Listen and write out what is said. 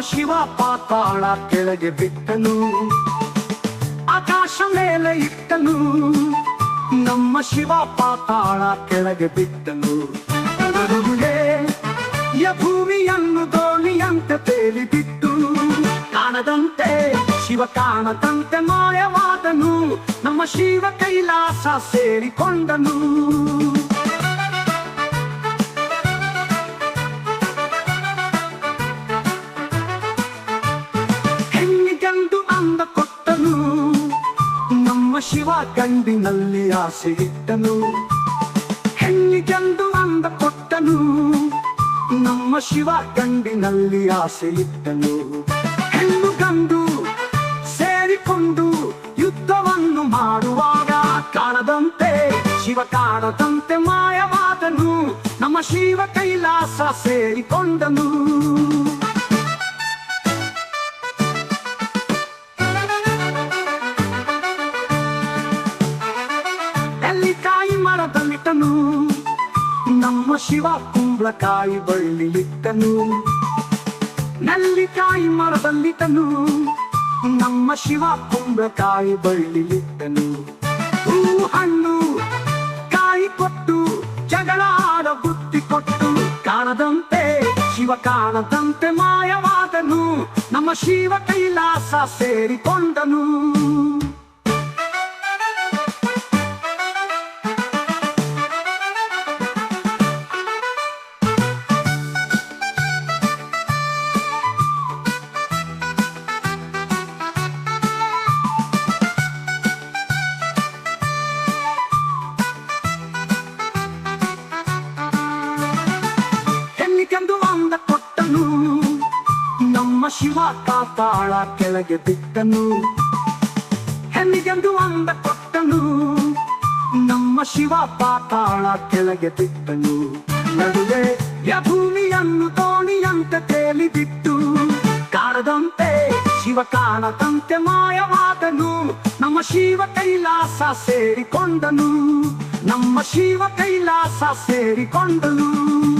ಶಿವ ಪಾತಾಳ ಕೆಳಗೆ ಬಿಟ್ಟನು. ಆಕಾಶ ಮೇಲೆ ಇಟ್ಟನು. ನಮ್ಮ ಶಿವ ಪಾತಾಳ ಕೆಳಗೆ ಬಿಟ್ಟನು. ಯ ಭೂಮಿಯನ್ನು ದೋಣಿಯಂತೆ ತೇಲಿ ಬಿಟ್ಟು ಕಾಣದಂತೆ, ಶಿವ ಕಾಣದಂತೆ ಮಾಯವಾದನು. ನಮ್ಮ ಶಿವ ಕೈಲಾಸ ಸೇರಿಕೊಂಡನು. ನಮ್ಮ ಶಿವ ಗಂಡಿನಲ್ಲಿ ಆಸೆ ಇಟ್ಟನು ಹೆಣ್ಣಿಗೆಂದು ಅಂದ ಕೊಟ್ಟನು. ನಮ್ಮ ಶಿವ ಕಂಡಿನಲ್ಲಿ ಆಸೆ ಇಟ್ಟನು ಹೆಣ್ಣು ಗಂಡು ಸೇರಿಕೊಂಡು ಯುದ್ಧವನ್ನು ಮಾಡುವಾಗ ಕಾಣದಂತೆ, ಶಿವ ಕಾಣದಂತೆ ಮಾಯವಾದನು. ನಮ್ಮ ಶಿವ ಕೈಲಾಸ ಸೇರಿಕೊಂಡನು. ಮರದಲ್ಲಿಟ್ಟನು ನಮ್ಮ ಶಿವ ಕುಂಬಳಕಾಯಿ ಬಳ್ಳಿಲಿಟ್ಟನು ನಲ್ಲಿಕಾಯಿ ಮರದಲ್ಲಿಟ್ಟನು. ನಮ್ಮ ಶಿವ ಕುಂಬಳಕಾಯಿ ಬಳ್ಳಿಲಿಟ್ಟನು ಹೂ ಹಣ್ಣು, ಕಾಯಿ ಕೊಟ್ಟು ಜಗಳ ಬುತ್ತಿ ಕೊಟ್ಟು ಕಾಣದಂತೆ, ಶಿವ ಕಾಣದಂತೆ ಮಾಯವಾದನು. ನಮ್ಮ ಶಿವ ಕೈಲಾಸ ಸೇರಿಕೊಂಡನು. ಶಿವ ಕಾತಾಳ ಕೆಳಗೆ ಬಿಟ್ಟನು. ಹೆಣ್ಣಿಗೆಂದು ಅಂದ ಕೊಟ್ಟನು. ನಮ್ಮ ಶಿವ ಪಾತಾಳ ಕೆಳಗೆ ಬಿಟ್ಟನು. ನಡುವೆ ಭೂಮಿಯನ್ನು ದೋಣಿಯಂತೆ ತೇಲಿ ಬಿಟ್ಟು ಕಾಣದಂತೆ ಶಿವ ಕಾಣದಂತೆ ಮಾಯವಾದನು. ನಮ್ಮ ಶಿವ ಕೈಲಾಸ ಸೇರಿಕೊಂಡನು. ನಮ್ಮ ಶಿವ ಕೈಲಾಸ ಸೇರಿಕೊಂಡನು.